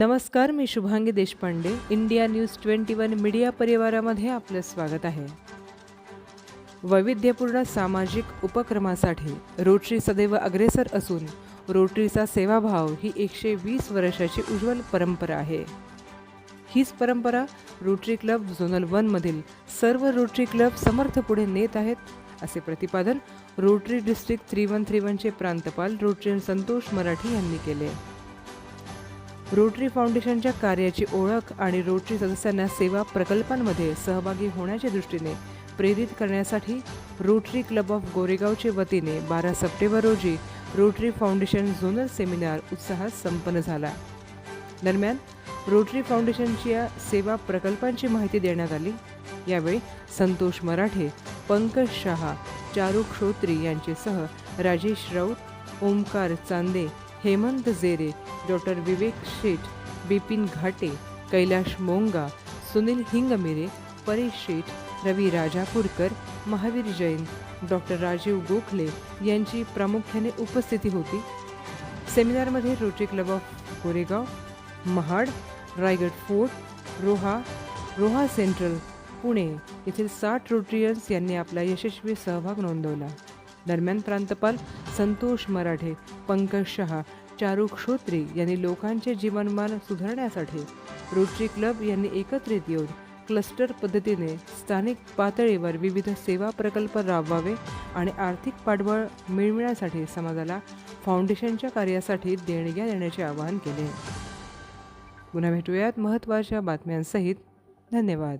नमस्कार मी Shubhangi Deshpande. India News twenty one media परिवारामध्ये आपलं स्वागत आहे. वैविध्यपूर्ण सामाजिक उपक्रमासाठी रोटरी सदैव अग्रेसर असून रोटरीचा सेवाभाव ही एकशे वीस वर्षाची उज्ज्वल परंपरा आहे. हीच परंपरा रोटरी क्लब झोनल वनमधील सर्व रोटरी क्लब समर्थ पुढे नेत आहेत असे प्रतिपादन Rotary district three one three वनचे प्रांतपाल रोटरी संतोष मराठी यांनी केले. रोटरी फाउंडेशनच्या कार्याची ओळख आणि रोटरी सदस्यांना सेवा प्रकल्पांमध्ये सहभागी होण्याच्या दृष्टीने प्रेरित करण्यासाठी रोटरी क्लब ऑफ गोरेगावचे वतीने बारा सप्टेंबर रोजी रोटरी फाउंडेशन झोनल सेमिनार उत्साहात संपन्न झाला. दरम्यान रोटरी फाउंडेशनच्या सेवा प्रकल्पांची माहिती देण्यात आली. यावेळी संतोष मराठे पंकज शहा चारू श्रोत्री यांचेसह राजेश राऊत ओमकार चांदे हेमंत जेरे डॉक्टर विवेक शेठ बिपिन घाटे कैलाश मोंगा सुनील हिंगमिरे परेश शेठ रवी राजापूरकर महावीर जैन डॉक्टर राजीव गोखले यांची प्रामुख्याने उपस्थिती होती. सेमिनारमध्ये Rotary club of Koregaon Mahad Raigad fort Roha Roha central Pune येथील साठ रोटरियन्स यांनी आपला यशस्वी सहभाग नोंदवला. दरम्यान प्रांतपाल संतोष मराठे पंकज शहा चारू श्रोत्री यांनी लोकांचे जीवनमान सुधारण्यासाठी रोटरी क्लब यांनी एकत्रित येऊन क्लस्टर पद्धतीने स्थानिक पातळीवर विविध सेवा प्रकल्प राबवावे आणि आर्थिक पाठबळ मिळविण्यासाठी समाजाला फाउंडेशनच्या कार्यासाठी देणग्या देण्याचे आवाहन केले. पुन्हा भेटूयात महत्त्वाच्या बातम्यांसहित. धन्यवाद.